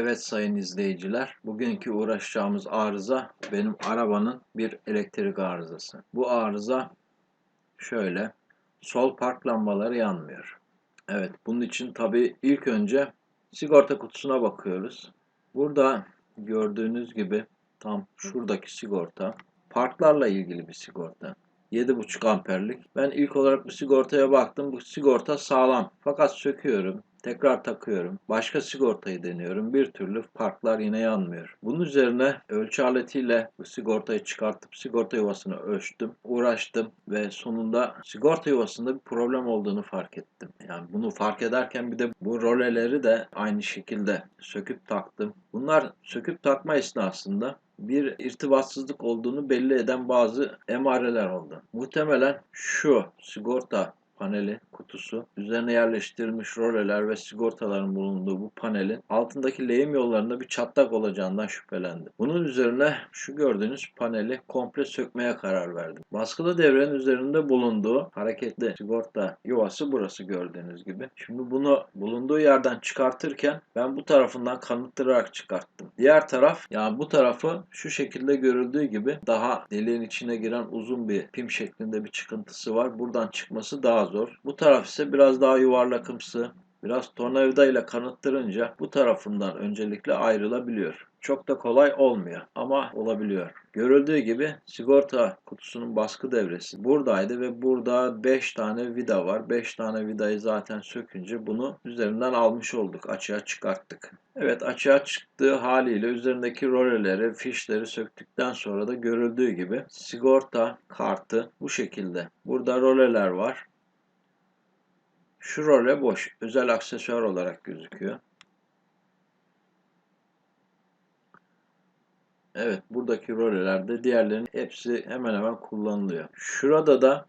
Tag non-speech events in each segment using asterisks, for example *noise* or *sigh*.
Evet sayın izleyiciler, bugünkü uğraşacağımız arıza benim arabanın bir elektrik arızası. Bu arıza şöyle, sol park lambaları yanmıyor. Evet, bunun için tabii ilk önce sigorta kutusuna bakıyoruz. Burada gördüğünüz gibi tam şuradaki sigorta, parklarla ilgili bir sigorta. 7,5 amperlik. Ben ilk olarak bu sigortaya baktım. Bu sigorta sağlam. Fakat söküyorum. Tekrar takıyorum. Başka sigortayı deniyorum. Bir türlü parklar yine yanmıyor. Bunun üzerine ölçü aletiyle bu sigortayı çıkartıp sigorta yuvasını ölçtüm. Uğraştım ve sonunda sigorta yuvasında bir problem olduğunu fark ettim. Yani bunu fark ederken bir de bu roleleri de aynı şekilde söküp taktım. Bunlar söküp takma esnasında bir irtibatsızlık olduğunu belli eden bazı emareler oldu. Muhtemelen şu sigorta paneli kutusu, üzerine yerleştirilmiş roleler ve sigortaların bulunduğu bu panelin altındaki lehim yollarında bir çatlak olacağından şüphelendim. Bunun üzerine şu gördüğünüz paneli komple sökmeye karar verdim. Baskılı devrenin üzerinde bulunduğu hareketli sigorta yuvası burası gördüğünüz gibi. Şimdi bunu bulunduğu yerden çıkartırken ben bu tarafından kanıttırarak çıkarttım. Diğer taraf yani bu tarafı şu şekilde görüldüğü gibi daha deliğin içine giren uzun bir pim şeklinde bir çıkıntısı var. Buradan çıkması daha zor. Bu taraf ise biraz daha yuvarlakımsı. Biraz tornavida ile kanıttırınca bu tarafından öncelikle ayrılabiliyor. Çok da kolay olmuyor ama olabiliyor. Görüldüğü gibi sigorta kutusunun baskı devresi buradaydı ve burada 5 tane vida var. 5 tane vidayı zaten sökünce bunu üzerinden almış olduk. Açığa çıkarttık. Evet açığa çıktığı haliyle üzerindeki roleleri, fişleri söktükten sonra da görüldüğü gibi sigorta kartı bu şekilde. Burada roleler var. Şu role boş. Özel aksesuar olarak gözüküyor. Evet buradaki rolelerde diğerlerinin hepsi hemen hemen kullanılıyor. Şurada da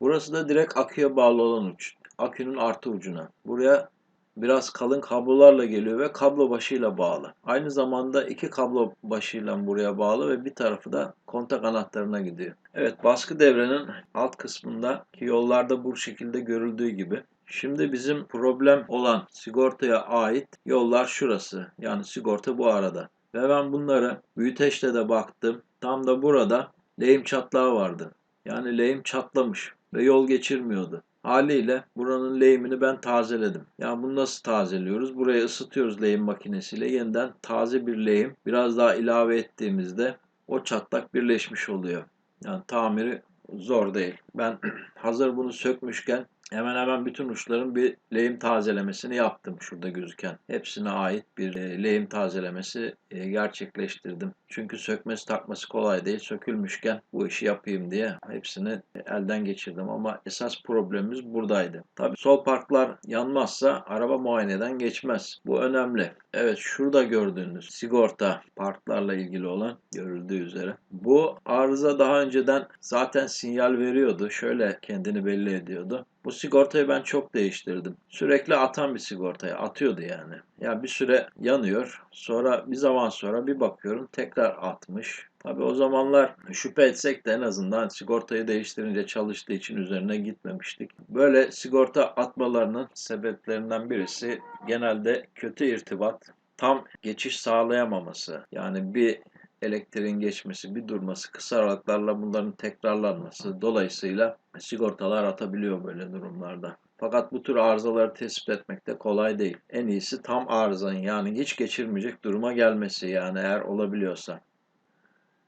burası da direkt aküye bağlı olan uç. Akünün artı ucuna. Buraya biraz kalın kablolarla geliyor ve kablo başıyla bağlı. Aynı zamanda iki kablo başıyla buraya bağlı ve bir tarafı da kontak anahtarına gidiyor. Evet baskı devrenin alt kısmındaki yollarda bu şekilde görüldüğü gibi. Şimdi bizim problem olan sigortaya ait yollar şurası. Yani sigorta bu arada. Ve ben bunları büyüteçle de baktım. Tam da burada lehim çatlağı vardı. Yani lehim çatlamış ve yol geçirmiyordu. Haliyle buranın lehimini ben tazeledim. Yani bunu nasıl tazeliyoruz? Burayı ısıtıyoruz lehim makinesiyle. Yeniden taze bir lehim biraz daha ilave ettiğimizde o çatlak birleşmiş oluyor. Yani tamiri zor değil. Ben *clears throat* hazır bunu sökmüşken hemen hemen bütün uçların bir lehim tazelemesini yaptım şurada gözüken. Hepsine ait bir e, lehim tazelemesi e, gerçekleştirdim. Çünkü sökmesi takması kolay değil. Sökülmüşken bu işi yapayım diye hepsini elden geçirdim ama esas problemimiz buradaydı. Tabii sol parklar yanmazsa araba muayeneden geçmez. Bu önemli. Evet şurada gördüğünüz sigorta parklarla ilgili olan görüldüğü üzere. Bu arıza daha önceden zaten sinyal veriyordu. Şöyle kendini belli ediyordu. Bu sigortayı ben çok değiştirdim. Sürekli atan bir sigortaya atıyordu yani. Ya bir süre yanıyor. Sonra bir zaman sonra bir bakıyorum tekrar atmış. Tabi o zamanlar şüphe etsek de en azından sigortayı değiştirince çalıştığı için üzerine gitmemiştik. Böyle sigorta atmalarının sebeplerinden birisi genelde kötü irtibat, tam geçiş sağlayamaması. Yani bir elektriğin geçmesi, bir durması, kısa aralıklarla bunların tekrarlanması dolayısıyla sigortalar atabiliyor böyle durumlarda. Fakat bu tür arızaları tespit etmek de kolay değil. En iyisi tam arızanın yani hiç geçirmeyecek duruma gelmesi yani eğer olabiliyorsa.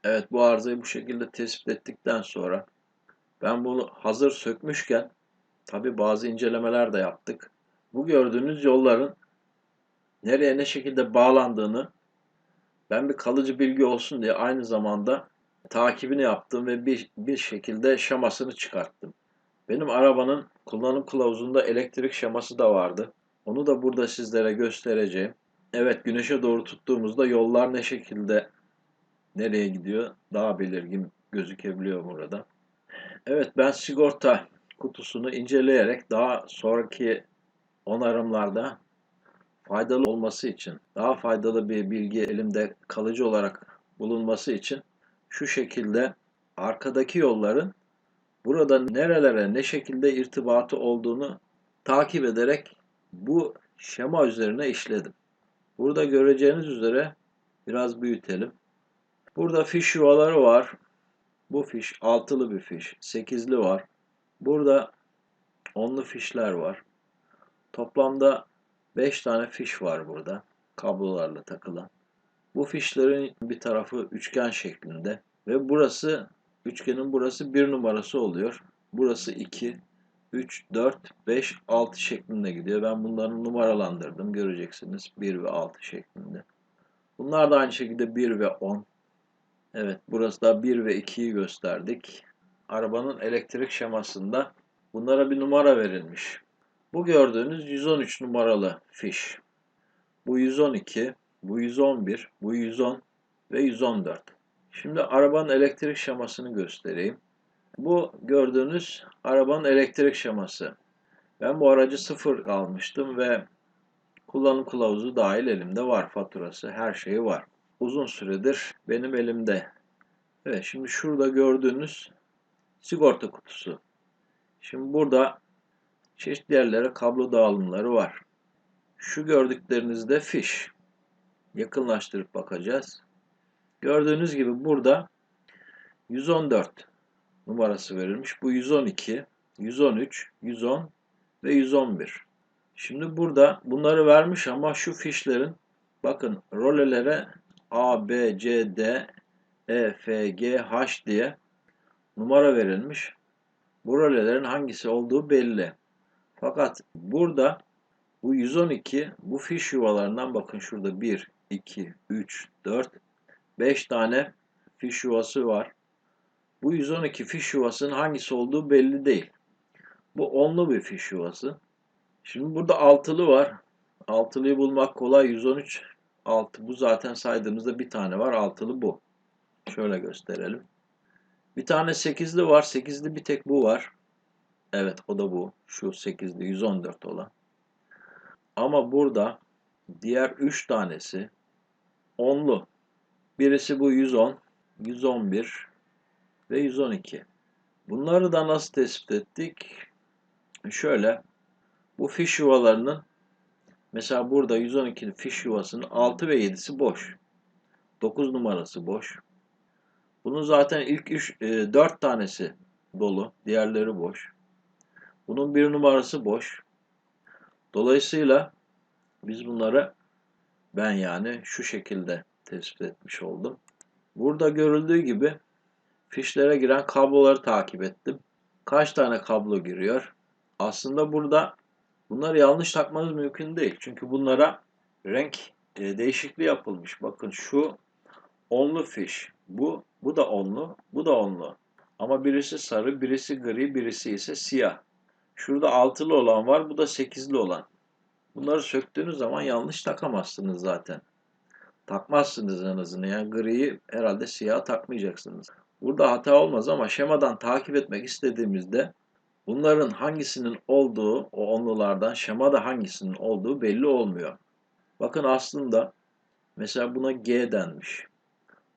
Evet bu arızayı bu şekilde tespit ettikten sonra ben bunu hazır sökmüşken tabi bazı incelemeler de yaptık. Bu gördüğünüz yolların nereye ne şekilde bağlandığını ben bir kalıcı bilgi olsun diye aynı zamanda takibini yaptım ve bir, bir şekilde şamasını çıkarttım. Benim arabanın kullanım kılavuzunda elektrik şaması da vardı. Onu da burada sizlere göstereceğim. Evet güneşe doğru tuttuğumuzda yollar ne şekilde nereye gidiyor daha belirgin gözükebiliyor burada. Evet ben sigorta kutusunu inceleyerek daha sonraki onarımlarda faydalı olması için, daha faydalı bir bilgi elimde kalıcı olarak bulunması için şu şekilde arkadaki yolların burada nerelere ne şekilde irtibatı olduğunu takip ederek bu şema üzerine işledim. Burada göreceğiniz üzere biraz büyütelim. Burada fiş yuvaları var. Bu fiş altılı bir fiş. Sekizli var. Burada onlu fişler var. Toplamda 5 tane fiş var burada. Kablolarla takılan. Bu fişlerin bir tarafı üçgen şeklinde. Ve burası üçgenin burası bir numarası oluyor. Burası 2, 3, 4, 5, 6 şeklinde gidiyor. Ben bunları numaralandırdım. Göreceksiniz 1 ve 6 şeklinde. Bunlar da aynı şekilde 1 ve 10. Evet burası da 1 ve 2'yi gösterdik. Arabanın elektrik şemasında bunlara bir numara verilmiş. Bu gördüğünüz 113 numaralı fiş. Bu 112, bu 111, bu 110 ve 114. Şimdi arabanın elektrik şemasını göstereyim. Bu gördüğünüz arabanın elektrik şeması. Ben bu aracı sıfır almıştım ve kullanım kılavuzu dahil elimde var. Faturası, her şeyi var. Uzun süredir benim elimde. Evet şimdi şurada gördüğünüz sigorta kutusu. Şimdi burada çeşitli yerlere kablo dağılımları var. Şu gördüklerinizde fiş. Yakınlaştırıp bakacağız. Gördüğünüz gibi burada 114 numarası verilmiş. Bu 112, 113, 110 ve 111. Şimdi burada bunları vermiş ama şu fişlerin bakın rolelere A, B, C, D, E, F, G, H diye numara verilmiş. Bu rolelerin hangisi olduğu belli. Fakat burada bu 112 bu fiş yuvalarından bakın şurada 1, 2, 3, 4, 5 tane fiş yuvası var. Bu 112 fiş yuvasının hangisi olduğu belli değil. Bu onlu bir fiş yuvası. Şimdi burada altılı var. Altılıyı bulmak kolay. 113 altı. Bu zaten saydığımızda bir tane var. Altılı bu. Şöyle gösterelim. Bir tane sekizli var. Sekizli bir tek bu var. Evet o da bu. Şu sekizli 114 olan. Ama burada diğer 3 tanesi onlu. Birisi bu 110, 111 ve 112. Bunları da nasıl tespit ettik? Şöyle bu fiş yuvalarının mesela burada 112 fiş yuvasının 6 ve 7'si boş. 9 numarası boş. Bunun zaten ilk 3 e, 4 tanesi dolu, diğerleri boş. Bunun bir numarası boş. Dolayısıyla biz bunları ben yani şu şekilde tespit etmiş oldum. Burada görüldüğü gibi fişlere giren kabloları takip ettim. Kaç tane kablo giriyor? Aslında burada bunları yanlış takmanız mümkün değil. Çünkü bunlara renk e, değişikliği yapılmış. Bakın şu onlu fiş. Bu, bu da onlu, bu da onlu. Ama birisi sarı, birisi gri, birisi ise siyah. Şurada altılı olan var, bu da sekizli olan. Bunları söktüğünüz zaman yanlış takamazsınız zaten. Takmazsınız en azından. Yani griyi herhalde siyah takmayacaksınız. Burada hata olmaz ama şemadan takip etmek istediğimizde bunların hangisinin olduğu, o onlulardan şemada hangisinin olduğu belli olmuyor. Bakın aslında mesela buna G denmiş.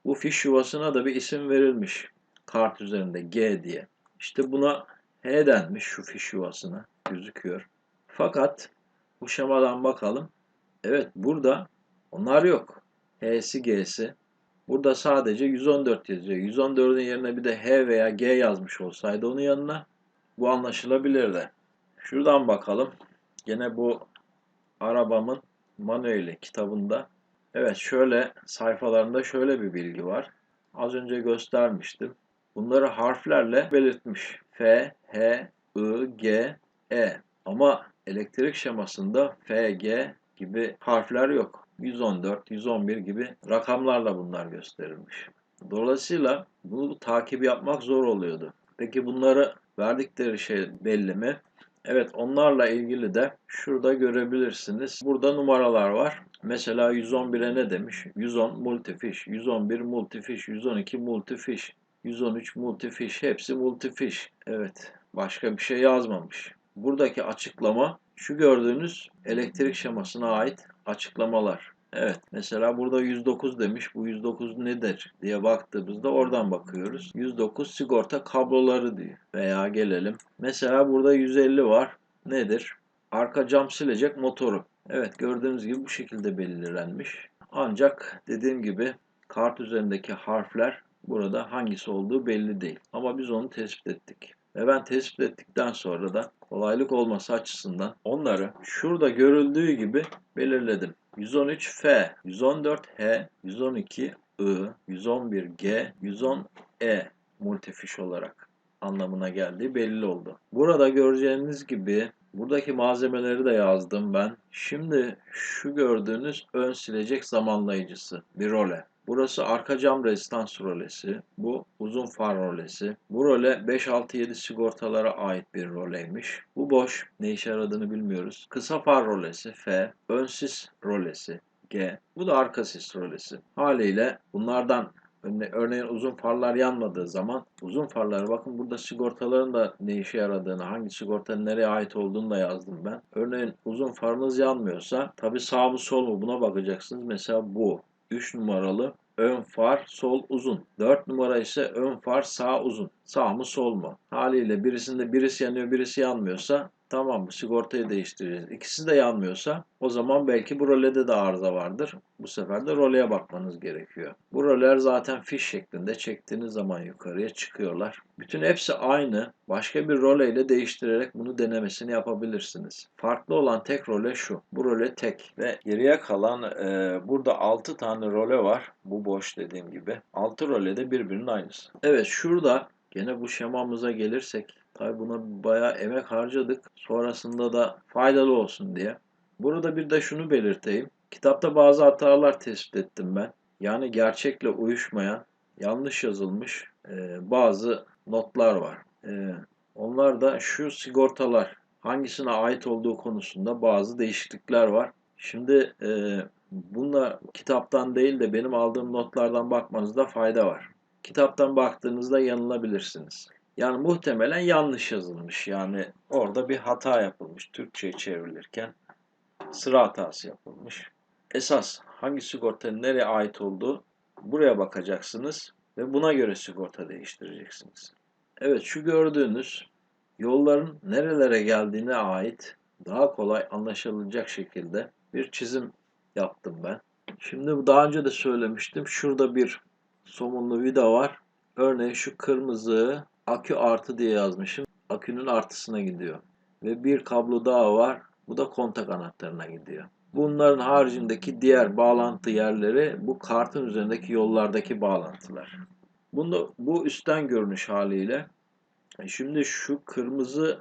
Bu fiş yuvasına da bir isim verilmiş. Kart üzerinde G diye. İşte buna H denmiş şu fiş yuvasına gözüküyor. Fakat bu şemadan bakalım. Evet burada onlar yok. H'si G'si. Burada sadece 114 yazıyor. 114'ün yerine bir de H veya G yazmış olsaydı onun yanına bu anlaşılabilirdi. Şuradan bakalım. Gene bu arabamın manueli kitabında. Evet şöyle sayfalarında şöyle bir bilgi var. Az önce göstermiştim. Bunları harflerle belirtmiş. F, H, I, G, E. Ama elektrik şemasında F, G gibi harfler yok. 114, 111 gibi rakamlarla bunlar gösterilmiş. Dolayısıyla bunu takibi yapmak zor oluyordu. Peki bunları verdikleri şey belli mi? Evet onlarla ilgili de şurada görebilirsiniz. Burada numaralar var. Mesela 111'e ne demiş? 110 multifiş, 111 multifiş, 112 multifiş, 113 multifiş. Hepsi multifiş. Evet başka bir şey yazmamış. Buradaki açıklama şu gördüğünüz elektrik şemasına ait açıklamalar. Evet mesela burada 109 demiş. Bu 109 nedir diye baktığımızda oradan bakıyoruz. 109 sigorta kabloları diyor. Veya gelelim. Mesela burada 150 var. Nedir? arka cam silecek motoru. Evet gördüğünüz gibi bu şekilde belirlenmiş. Ancak dediğim gibi kart üzerindeki harfler burada hangisi olduğu belli değil. Ama biz onu tespit ettik. Ve ben tespit ettikten sonra da kolaylık olması açısından onları şurada görüldüğü gibi belirledim. 113F, 114H, 112I, 111G, 110E multifiş olarak anlamına geldiği belli oldu. Burada göreceğiniz gibi buradaki malzemeleri de yazdım ben. Şimdi şu gördüğünüz ön silecek zamanlayıcısı bir role. Burası arka cam rezistans rolesi. Bu uzun far rolesi. Bu role 5, 6, 7 sigortalara ait bir roleymiş. Bu boş. Ne işe yaradığını bilmiyoruz. Kısa far rolesi F. Ön sis rolesi G. Bu da arka sis rolesi. Haliyle bunlardan Örneğin uzun farlar yanmadığı zaman uzun farları bakın burada sigortaların da ne işe yaradığını, hangi sigortanın nereye ait olduğunu da yazdım ben. Örneğin uzun farınız yanmıyorsa tabi sağ mı sol mu buna bakacaksınız. Mesela bu 3 numaralı ön far sol uzun. 4 numara ise ön far sağ uzun. Sağ mı sol mu? Haliyle birisinde birisi yanıyor birisi yanmıyorsa Tamam mı? Sigortayı değiştireceğiz. İkisi de yanmıyorsa o zaman belki bu rolede de arıza vardır. Bu sefer de roleye bakmanız gerekiyor. Bu roller zaten fiş şeklinde çektiğiniz zaman yukarıya çıkıyorlar. Bütün hepsi aynı. Başka bir role ile değiştirerek bunu denemesini yapabilirsiniz. Farklı olan tek role şu. Bu role tek ve geriye kalan e, burada 6 tane role var. Bu boş dediğim gibi. 6 role de birbirinin aynısı. Evet şurada Gene bu şemamıza gelirsek Tabi buna bayağı emek harcadık. Sonrasında da faydalı olsun diye. Burada bir de şunu belirteyim. Kitapta bazı hatalar tespit ettim ben. Yani gerçekle uyuşmayan, yanlış yazılmış e, bazı notlar var. E, onlar da şu sigortalar hangisine ait olduğu konusunda bazı değişiklikler var. Şimdi e, bununla kitaptan değil de benim aldığım notlardan bakmanızda fayda var. Kitaptan baktığınızda yanılabilirsiniz. Yani muhtemelen yanlış yazılmış. Yani orada bir hata yapılmış. Türkçe'ye çevrilirken sıra hatası yapılmış. Esas hangi sigortanın nereye ait olduğu buraya bakacaksınız ve buna göre sigorta değiştireceksiniz. Evet şu gördüğünüz yolların nerelere geldiğine ait daha kolay anlaşılacak şekilde bir çizim yaptım ben. Şimdi daha önce de söylemiştim. Şurada bir somunlu vida var. Örneğin şu kırmızı akü artı diye yazmışım. Akünün artısına gidiyor. Ve bir kablo daha var. Bu da kontak anahtarına gidiyor. Bunların haricindeki diğer bağlantı yerleri bu kartın üzerindeki yollardaki bağlantılar. Bunu, bu üstten görünüş haliyle. E şimdi şu kırmızı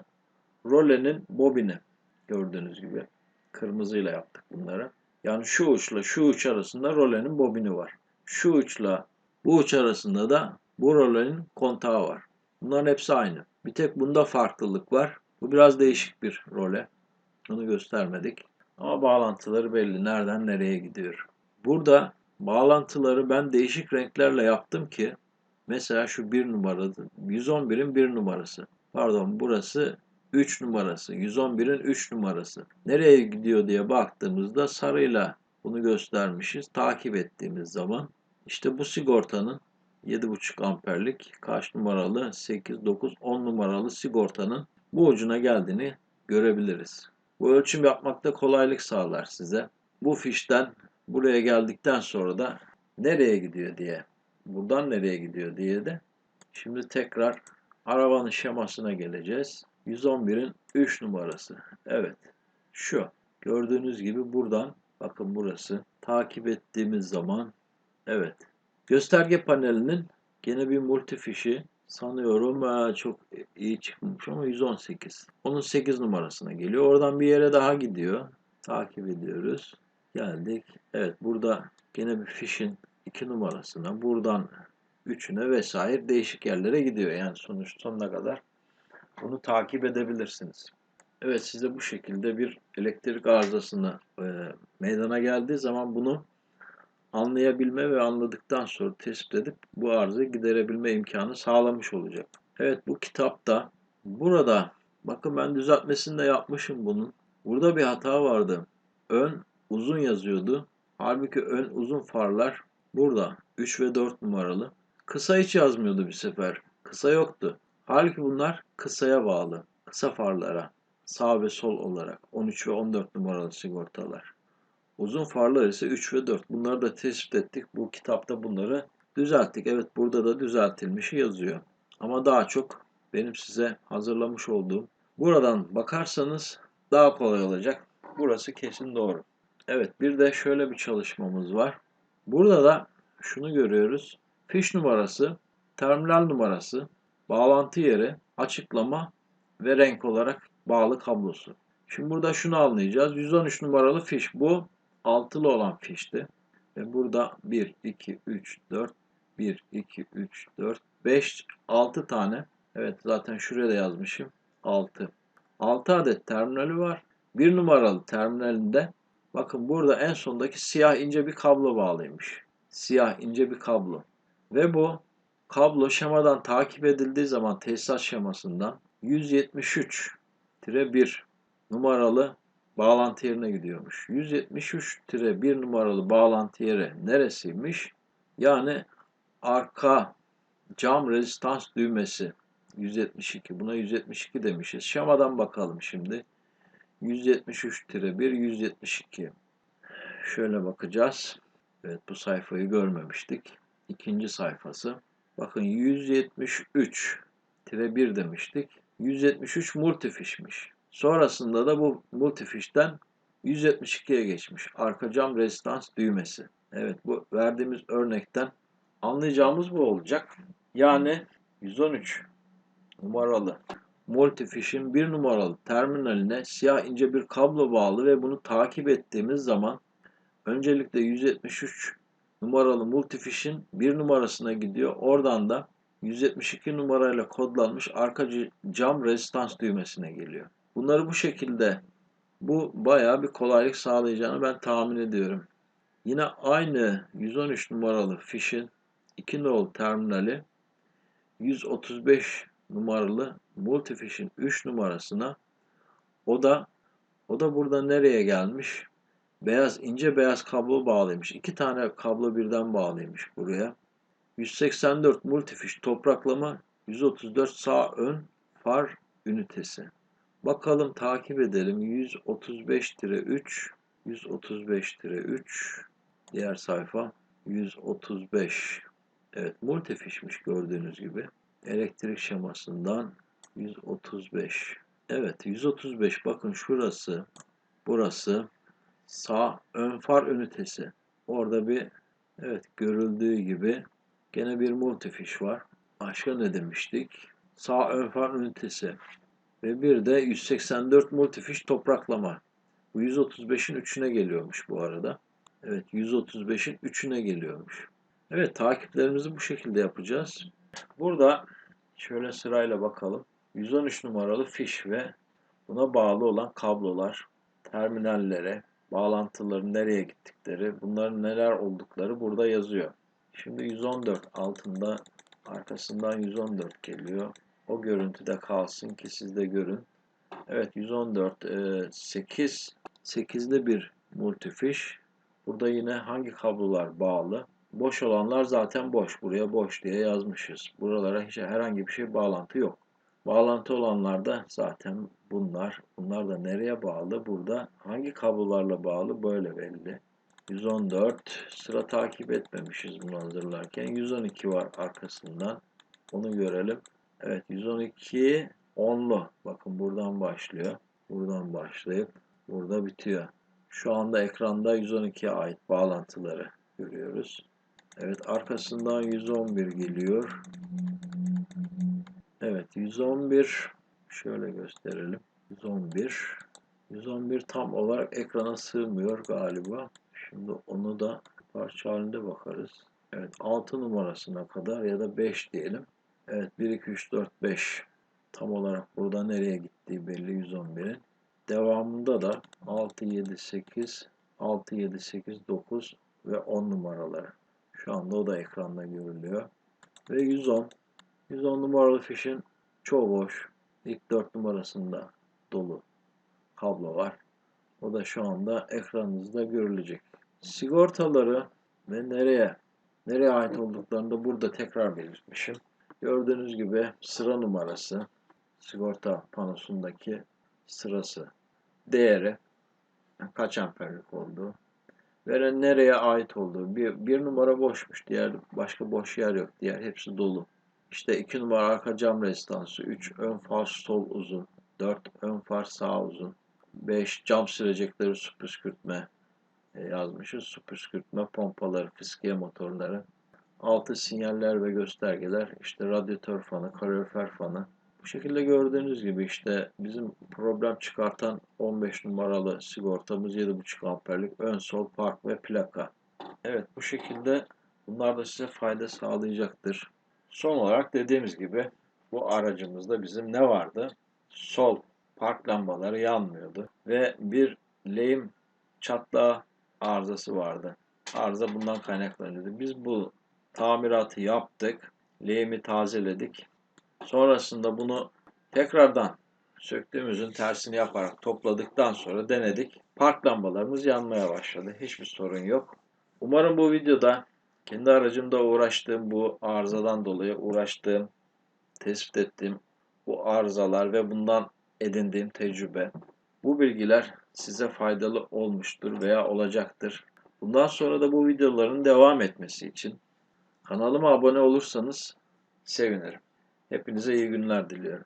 rolenin bobini gördüğünüz gibi. Kırmızıyla yaptık bunları. Yani şu uçla şu uç arasında rolenin bobini var. Şu uçla bu uç arasında da bu rolenin kontağı var. Bunların hepsi aynı. Bir tek bunda farklılık var. Bu biraz değişik bir role. Onu göstermedik. Ama bağlantıları belli. Nereden nereye gidiyor. Burada bağlantıları ben değişik renklerle yaptım ki mesela şu bir numaralı 111'in bir numarası. Pardon burası 3 numarası. 111'in 3 numarası. Nereye gidiyor diye baktığımızda sarıyla bunu göstermişiz. Takip ettiğimiz zaman işte bu sigortanın 7,5 amperlik kaç numaralı 8, 9, 10 numaralı sigortanın bu ucuna geldiğini görebiliriz. Bu ölçüm yapmakta kolaylık sağlar size. Bu fişten buraya geldikten sonra da nereye gidiyor diye, buradan nereye gidiyor diye de şimdi tekrar arabanın şemasına geleceğiz. 111'in 3 numarası. Evet. Şu. Gördüğünüz gibi buradan bakın burası takip ettiğimiz zaman evet Gösterge panelinin gene bir multifişi sanıyorum çok iyi çıkmış ama 118. Onun 8 numarasına geliyor. Oradan bir yere daha gidiyor. Takip ediyoruz. Geldik. Evet burada gene bir fişin 2 numarasına buradan 3'üne vesaire değişik yerlere gidiyor. Yani sonuç sonuna kadar bunu takip edebilirsiniz. Evet size bu şekilde bir elektrik arızasını e, meydana geldiği zaman bunu anlayabilme ve anladıktan sonra tespit edip bu arızayı giderebilme imkanı sağlamış olacak. Evet bu kitapta burada bakın ben düzeltmesini de yapmışım bunun. Burada bir hata vardı. Ön uzun yazıyordu. Halbuki ön uzun farlar burada 3 ve 4 numaralı. Kısa hiç yazmıyordu bir sefer. Kısa yoktu. Halbuki bunlar kısaya bağlı. Kısa farlara. Sağ ve sol olarak 13 ve 14 numaralı sigortalar. Uzun farlar ise 3 ve 4. Bunları da tespit ettik. Bu kitapta bunları düzelttik. Evet burada da düzeltilmişi yazıyor. Ama daha çok benim size hazırlamış olduğum buradan bakarsanız daha kolay olacak. Burası kesin doğru. Evet bir de şöyle bir çalışmamız var. Burada da şunu görüyoruz. Fiş numarası, terminal numarası, bağlantı yeri, açıklama ve renk olarak bağlı kablosu. Şimdi burada şunu anlayacağız. 113 numaralı fiş bu altılı olan fişti. Ve burada 1, 2, 3, 4, 1, 2, 3, 4, 5, 6 tane. Evet zaten şuraya da yazmışım. 6. 6 adet terminali var. 1 numaralı terminalinde bakın burada en sondaki siyah ince bir kablo bağlıymış. Siyah ince bir kablo. Ve bu kablo şemadan takip edildiği zaman tesisat şemasından 173-1 numaralı bağlantı yerine gidiyormuş. 173-1 numaralı bağlantı yeri neresiymiş? Yani arka cam rezistans düğmesi 172. Buna 172 demişiz. Şemadan bakalım şimdi. 173-1 172. Şöyle bakacağız. Evet bu sayfayı görmemiştik. İkinci sayfası. Bakın 173 1 demiştik. 173 multifişmiş. Sonrasında da bu multifişten 172'ye geçmiş. Arka cam rezistans düğmesi. Evet bu verdiğimiz örnekten anlayacağımız bu olacak. Yani 113 numaralı multifişin bir numaralı terminaline siyah ince bir kablo bağlı ve bunu takip ettiğimiz zaman öncelikle 173 numaralı multifişin bir numarasına gidiyor. Oradan da 172 numarayla kodlanmış arka cam rezistans düğmesine geliyor. Bunları bu şekilde bu bayağı bir kolaylık sağlayacağını ben tahmin ediyorum. Yine aynı 113 numaralı fişin 2 nol terminali 135 numaralı multifişin 3 numarasına o da o da burada nereye gelmiş? Beyaz ince beyaz kablo bağlıymış. İki tane kablo birden bağlıymış buraya. 184 multifiş topraklama 134 sağ ön far ünitesi. Bakalım takip edelim. 135-3 135-3 diğer sayfa 135 Evet multifişmiş gördüğünüz gibi. Elektrik şemasından 135 Evet 135 bakın şurası burası sağ ön far ünitesi. Orada bir evet görüldüğü gibi gene bir multifiş var. Başka ne demiştik? Sağ ön far ünitesi. Ve bir de 184 multifiş topraklama. Bu 135'in 3'üne geliyormuş bu arada. Evet 135'in 3'üne geliyormuş. Evet takiplerimizi bu şekilde yapacağız. Burada şöyle sırayla bakalım. 113 numaralı fiş ve buna bağlı olan kablolar, terminallere, bağlantıların nereye gittikleri, bunların neler oldukları burada yazıyor. Şimdi 114 altında arkasından 114 geliyor. O görüntüde kalsın ki siz de görün. Evet 114 8 8'li bir multifiş. Burada yine hangi kablolar bağlı? Boş olanlar zaten boş. Buraya boş diye yazmışız. Buralara hiç herhangi bir şey bağlantı yok. Bağlantı olanlar da zaten bunlar. Bunlar da nereye bağlı? Burada hangi kablolarla bağlı? Böyle belli. 114 sıra takip etmemişiz bunu hazırlarken. 112 var arkasından. Onu görelim. Evet 112 onlu. Bakın buradan başlıyor. Buradan başlayıp burada bitiyor. Şu anda ekranda 112'ye ait bağlantıları görüyoruz. Evet arkasından 111 geliyor. Evet 111 şöyle gösterelim. 111 111 tam olarak ekrana sığmıyor galiba. Şimdi onu da parça halinde bakarız. Evet 6 numarasına kadar ya da 5 diyelim. Evet 1, 2, 3, 4, 5 tam olarak burada nereye gittiği belli 111'in. Devamında da 6, 7, 8, 6, 7, 8, 9 ve 10 numaraları. Şu anda o da ekranda görülüyor. Ve 110. 110 numaralı fişin çoğu boş. İlk 4 numarasında dolu kablo var. O da şu anda ekranınızda görülecek. Sigortaları ve nereye nereye ait olduklarını da burada tekrar belirtmişim. Gördüğünüz gibi sıra numarası sigorta panosundaki sırası, değeri, kaç amperlik olduğu, veren nereye ait olduğu. Bir, bir numara boşmuş, diğer başka boş yer yok. Diğer hepsi dolu. İşte 2 numara arka cam rezistansı, 3 ön far sol uzun, 4 ön far sağ uzun, 5 cam silecekleri su püskürtme e, yazmışız. Su püskürtme pompaları, fıskiye motorları. 6 sinyaller ve göstergeler, işte radyatör fanı, kalorifer fanı. Bu şekilde gördüğünüz gibi işte bizim problem çıkartan 15 numaralı sigortamız 7.5 amperlik ön sol park ve plaka. Evet bu şekilde bunlar da size fayda sağlayacaktır. Son olarak dediğimiz gibi bu aracımızda bizim ne vardı? Sol park lambaları yanmıyordu ve bir lehim çatlağı arızası vardı. Arıza bundan kaynaklanıyordu. Biz bu tamiratı yaptık. Lehimi tazeledik. Sonrasında bunu tekrardan söktüğümüzün tersini yaparak topladıktan sonra denedik. Park lambalarımız yanmaya başladı. Hiçbir sorun yok. Umarım bu videoda kendi aracımda uğraştığım bu arızadan dolayı uğraştığım, tespit ettiğim bu arızalar ve bundan edindiğim tecrübe, bu bilgiler size faydalı olmuştur veya olacaktır. Bundan sonra da bu videoların devam etmesi için kanalıma abone olursanız sevinirim. Hepinize iyi günler diliyorum.